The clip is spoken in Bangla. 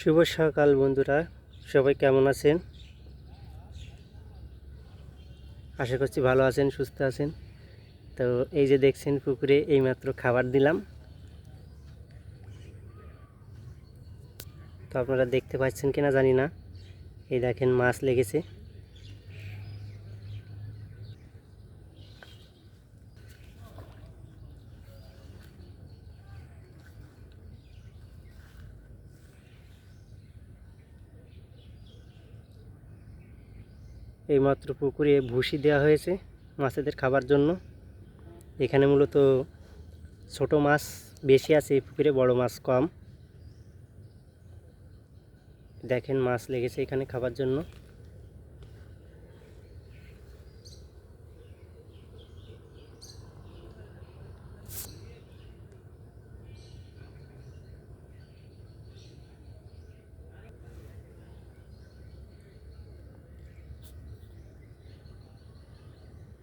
শুভ সকাল বন্ধুরা, সবাই কেমন আছেন? আশা করছি ভালো আছেন, সুস্থ আছেন। তো এই যে দেখছেন পুকুরে এইমাত্র খাবার দিলাম। তো আপনারা দেখতে পাচ্ছেন কিনা জানি না। এই দেখেন মাছ লেগেছে। এইমাত্র পুকুরে ভুসি দেওয়া হয়েছে মাছেদের খাবার জন্য। এখানে মূলত ছোট মাছ বেশি আছে এই পুকুরে, বড় মাছ কম। দেখেন মাছ লেগেছে এখানে খাবার জন্য।